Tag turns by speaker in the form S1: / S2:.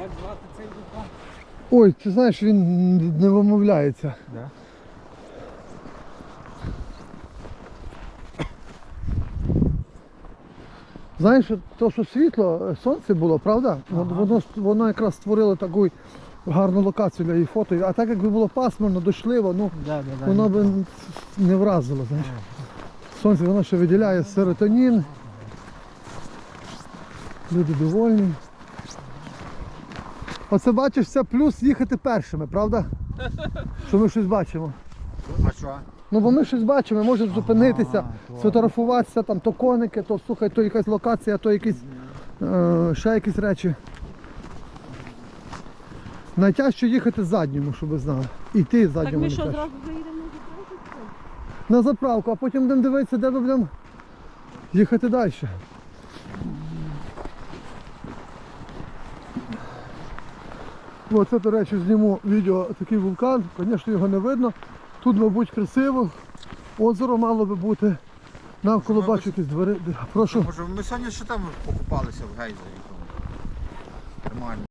S1: Як звати цей вулкан?
S2: Ой, ти знаєш, він не вимовляється.
S1: Да.
S2: Знаєш, то, що світло, сонце було, правда? Воно- Воно, воно якраз створило таку гарну локацію для її фото. А так якби було пасмурно, дощливо, ну
S1: Да, да, да.
S2: воно би не вразило, знаєш. Сонце воно ще виділяє серотонін. Люди довольні. Оце бачиш, це плюс їхати першими, правда? Що ми щось бачимо.
S3: А що?
S2: Ну бо ми щось бачимо, можемо зупинитися, сфотографуватися, там то коники, то слухай, то якась локація, то якісь е, ще якісь речі. Найтяжче їхати задньому, щоб ви знали. Іти
S4: Так
S2: задньому
S4: ми що,
S2: найтяжче.
S4: зразу заїдемо на заправку?
S2: На заправку, а потім будемо дивитися, де ми будемо їхати далі. Оце, до речі, зніму відео такий вулкан, звісно, його не видно. Тут, мабуть, красиво. Озеро мало би бути. Навколо бачу якісь двері. Прошу.
S3: Може, ми сьогодні ще там покупалися в гейзері. Нормально.